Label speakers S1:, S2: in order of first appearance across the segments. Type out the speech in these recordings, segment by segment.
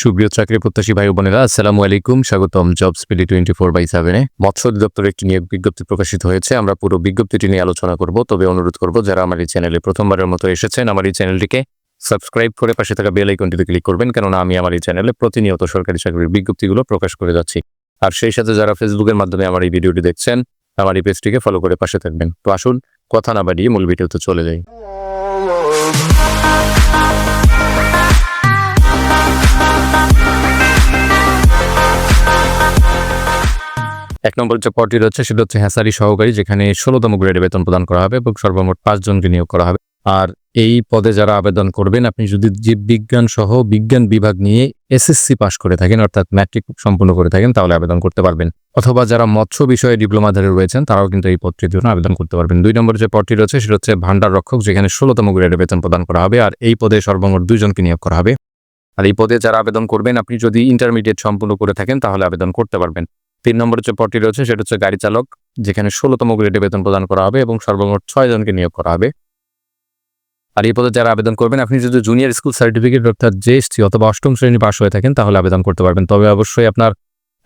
S1: সুপ্রিয় চাকরি প্রত্যাশী ভাই বোনেরা, আসসালামু আলাইকুম। স্বাগতম job speedy twenty four by সেভেনে মৎস্য অধিদপ্তরের একটি নিয়োগ বিজ্ঞপ্তি প্রকাশিত হয়েছে। আমরা পুরো বিজ্ঞপ্তিটি নিয়ে আলোচনা করব, তবে অনুরোধ করব, যারা আমার এই চ্যানেলে প্রথমবারের মতো এসেছেন, আমার এই চ্যানেলটিকে সাবস্ক্রাইব করে পাশে থাকা বেল আইকনটিতে ক্লিক করবেন, কেননা আমি আমার এই চ্যানেলে প্রতিনিয়ত সরকারি চাকরির বিজ্ঞপ্তিগুলো প্রকাশ করে যাচ্ছি। আর সেই সাথে যারা ফেসবুকের মাধ্যমে আমার এই ভিডিওটি দেখছেন, আমার এই পেজটিকে ফলো করে পাশে থাকবেন। তো আসুন, কথা না বাড়িয়ে মূল ভিডিওতে চলে যাই। এক নম্বর যে পদটি রয়েছে, সেটা হচ্ছে হ্যাসারি সহকারী, যেখানে ষোলোতম গ্রেডে বেতন প্রদান করা হবে এবং সর্বমোট পাঁচজনকে নিয়োগ করা হবে। আর এই পদে যারা আবেদন করবেন, আপনি যদি জীববিজ্ঞান সহ বিজ্ঞান বিভাগ নিয়ে এসএসসি পাশ করে থাকেন, অর্থাৎ ম্যাট্রিক সম্পূর্ণ করে থাকেন, তাহলে আবেদন করতে পারবেন। অথবা যারা মৎস্য বিষয়ে ডিপ্লোমাধারে রয়েছেন, তারাও কিন্তু এই পদটির জন্য আবেদন করতে পারবেন। দুই নম্বর যে পদটি রয়েছে, সেটা হচ্ছে ভান্ডার রক্ষক, যেখানে ষোলোতম গ্রেডে বেতন প্রদান করা হবে, আর এই পদে সর্বমোট দুইজনকে নিয়োগ করা হবে। আর এই পদে যারা আবেদন করবেন, আপনি যদি ইন্টারমিডিয়েট সম্পূর্ণ করে থাকেন, তাহলে আবেদন করতে পারবেন। তিন নম্বর যে পদটি রয়েছে, সেটা হচ্ছে গাড়ি চালক, যেখানে ষোলোতম গ্রেডে বেতন প্রদান করা হবে এবং সর্বমোট ছয় জনকে নিয়োগ করা হবে। আর এই পদে যারা আবেদন করবেন, আপনি যদি জুনিয়র স্কুল সার্টিফিকেট অর্থাৎ জেএসটি অথবা অষ্টম শ্রেণি পাশ হয়ে থাকেন, তাহলে আবেদন করতে পারবেন। তবে অবশ্যই আপনার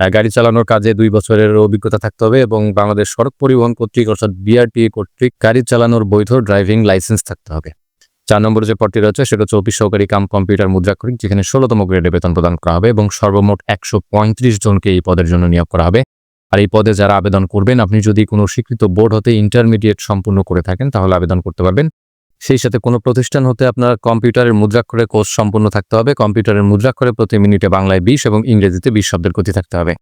S1: গাড়ি চালানোর কাজে দুই বছরের অভিজ্ঞতা থাকতে হবে এবং বাংলাদেশ সড়ক পরিবহন কর্তৃক, অর্থাৎ বিআরটিএ কর্তৃক গাড়ি চালানোর বৈধ ড্রাইভিং লাইসেন্স থাকতে হবে। চার নম্বরে যে পদটি রয়েছে, সেটা হচ্ছে অফিস সহকারী কাম কম্পিউটার মুদ্রাক্ষরিক যেখানে ষোলোতম গ্রেডে বেতন প্রদান করা হবে এবং সর্বমোট একশো পঁয়ত্রিশ জনকে এই পদের জন্য নিয়োগ করা হবে। আর এই পদে যারা আবেদন করবেন, আপনি যদি কোনো স্বীকৃত বোর্ড হতে ইন্টারমিডিয়েট সম্পূর্ণ করে থাকেন, তাহলে আবেদন করতে পারবেন। সেই সাথে কোনো প্রতিষ্ঠান হতে আপনার কম্পিউটারের মুদ্রাক্ষরে কোর্স সম্পূর্ণ থাকতে হবে। কম্পিউটারের মুদ্রাক্ষরে প্রতি মিনিটে বাংলায় বিশ এবং ইংরেজিতে বিশ শব্দের গতি থাকতে হবে।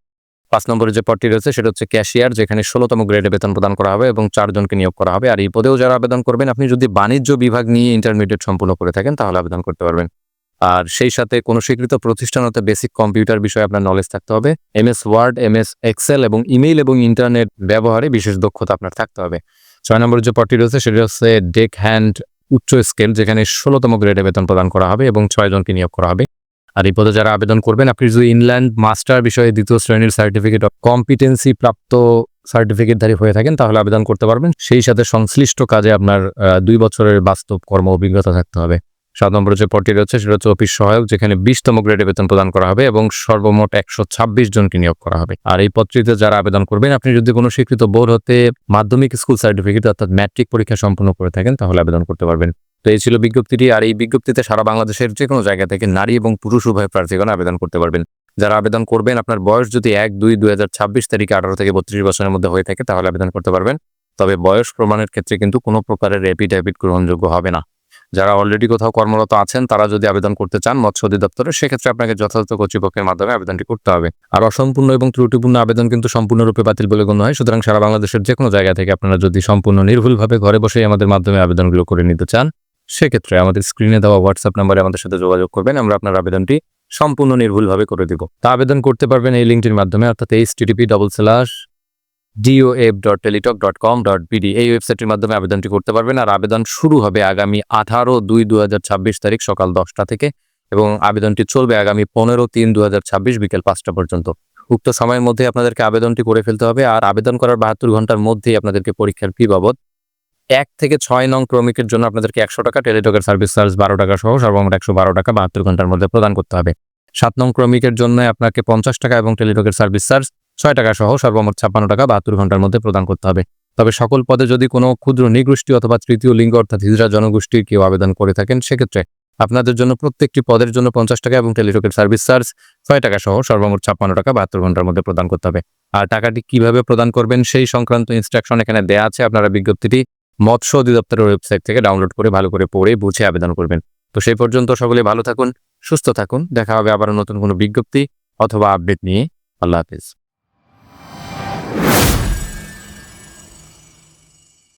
S1: পাঁচ নম্বরে যে পদটি রয়েছে সেটা হচ্ছে ক্যাশিয়ার, যেখানে ষোলোতম গ্রেডে বেতন প্রদান করা হবে এবং চারজনকে নিয়োগ করা হবে। আর এই পদেও যারা আবেদন করবেন, আপনি যদি বাণিজ্য বিভাগ নিয়ে ইন্টারমিডিয়েট সম্পূর্ণ করে থাকেন, তাহলে আবেদন করতে পারবেন। আর সেই সাথে কোনো স্বীকৃত প্রতিষ্ঠান হতে বেসিক কম্পিউটার বিষয়ে আপনার নলেজ থাকতে হবে। এমএস ওয়ার্ড এমএস এক্সেল এবং ইমেইল এবং ইন্টারনেট ব্যবহারে বিশেষ দক্ষতা আপনার থাকতে হবে। ছয় নম্বর যে পদটি রয়েছে, সেটা হচ্ছে ডেক হ্যান্ড উচ্চ স্কেল যেখানে ষোলোতম গ্রেডে বেতন প্রদান করা হবে এবং ছয় জনকে নিয়োগ করা হবে। আর এই পদে যারা আবেদন করবেন, আপনি যদি ইনল্যান্ড মাস্টার বিষয়ে দ্বিতীয় শ্রেণির সার্টিফিকেট অফ কম্পিটেন্সি প্রাপ্ত সার্টিফিকেটধারী হয়ে থাকেন, তাহলে আবেদন করতে পারবেন। সেই সাথে সংশ্লিষ্ট কাজে আপনার দুই বছরের বাস্তব কর্ম অভিজ্ঞতা থাকতে হবে। সাত নম্বর যে পদটি রয়েছে, সেটা হচ্ছে অফিস সহায়ক, যেখানে বিশতম গ্রেডে বেতন প্রদান করা হবে এবং সর্বমোট একশো ছাব্বিশ জনকে নিয়োগ করা হবে। আর এই পদটিতে যারা আবেদন করবেন, আপনি যদি কোনো স্বীকৃত বোর্ড হতে মাধ্যমিক স্কুল সার্টিফিকেট অর্থাৎ ম্যাট্রিক পরীক্ষা সম্পন্ন করে থাকেন, তাহলে আবেদন করতে পারবেন। তো এই ছিল বিজ্ঞপ্তিটি, আর এই বিজ্ঞপ্তিতে সারা বাংলাদেশের যে কোনো জায়গা থেকে নারী এবং পুরুষ উভয় প্রার্থীগণ আবেদন করতে পারবেন। যারা আবেদন করবেন, আপনার বয়স যদি এক, দুই দুই হাজার ছাব্বিশ তারিখে আঠারো থেকে বত্রিশ বছরের মধ্যে হয়ে থাকে, তাহলে আবেদন করতে পারবেন। তবে বয়স প্রমাণের ক্ষেত্রে কিন্তু কোনো প্রকারের হ্যাপিড গ্রহণযোগ্য হবে না। যারা অলরেডি কোথাও কর্মরত আছেন, তারা যদি আবেদন করতে চান মৎস্য অধিদপ্তরে, সেক্ষেত্রে আপনাকে যথাযথ কর্তৃপক্ষের মাধ্যমে আবেদনটি করতে হবে। আর অসম্পূর্ণ এবং ত্রুটিপূর্ণ আবেদন কিন্তু সম্পূর্ণরূপে বাতিল বলে গণ্য হয়। সুতরাং সারা বাংলাদেশের যে কোনো জায়গা থেকে আপনারা যদি সম্পূর্ণ নির্ভুলভাবে ঘরে বসেই আমাদের মাধ্যমে আবেদনগুলো করে নিতে চান সেক্ষেত্রে আমাদের স্ক্রিনে দেওয়া হোয়াটসঅ্যাপ নাম্বারে আমাদের সাথে যোগাযোগ করবেন, আমরা আপনার আবেদনটি সম্পূর্ণ নির্ভুলভাবে করে দিব। তা আবেদন করতে পারবেন এই লিঙ্কটির মাধ্যমে, অর্থাৎ H TDP double slash DO F dot Teletalk dot com dot BD এই ওয়েবসাইটের মাধ্যমে আবেদনটি করতে পারবেন। আর আবেদন শুরু হবে আগামী আঠারো দুই দু তারিখ সকাল দশটা থেকে এবং আবেদনটি চলবে আগামী পনেরো তিন দু বিকেল পাঁচটা পর্যন্ত। উক্ত সময়ের মধ্যে আপনাদেরকে আবেদনটি করে ফেলতে হবে। আর আবেদন করার বাহাত্তর ঘণ্টার মধ্যেই আপনাদেরকে পরীক্ষার ফি বাবদ এক থেকে ছয় নং ক্রমিকের জন্য আপনাদেরকে একশো টাকা টেলিটকের সার্ভিস চার্জ বারো টাকা সহ সর্বমোট একশো বারো টাকা বাহাত্তর ঘণ্টার মধ্যে প্রদান করতে হবে। সাত নং ক্রমিকের জন্য আপনাকে পঞ্চাশ টাকা এবং টেলিটকের সার্ভিস চার্জ ছয় টাকা সহ সর্বমোট ছাপ্পান্ন টাকা বাহাত্তর ঘণ্টার মধ্যে প্রদান করতে হবে। তবে সকল পদে যদি কোনো ক্ষুদ্র নিগোষ্ঠী অথবা তৃতীয় লিঙ্গ অর্থাৎ হিজরা জনগোষ্ঠীর কেউ আবেদন করে থাকেন, সেক্ষেত্রে আপনাদের জন্য প্রত্যেকটি পদের জন্য পঞ্চাশ টাকা এবং টেলিটকের সার্ভিস চার্জ ছয় টাকা সহ সর্বমোট ছাপ্পান্ন টাকা বাহাত্তর ঘণ্টার মধ্যে প্রদান করতে হবে। আর টাকাটি কীভাবে প্রদান করবেন সেই সংক্রান্ত ইনস্ট্রাকশন এখানে দেয়া আছে। আপনারা বিজ্ঞপ্তিটি মৎস্য অধিদপ্তরের ওয়েবসাইট থেকে ডাউনলোড করে ভালো করে পড়ে, বুঝে আবেদন করবেন। তো সেই পর্যন্ত সকলে ভালো থাকুন, সুস্থ থাকুন। দেখা হবে আবার নতুন কোনো বিজ্ঞপ্তি অথবা আপডেট নিয়ে। আল্লাহ হাফিজ।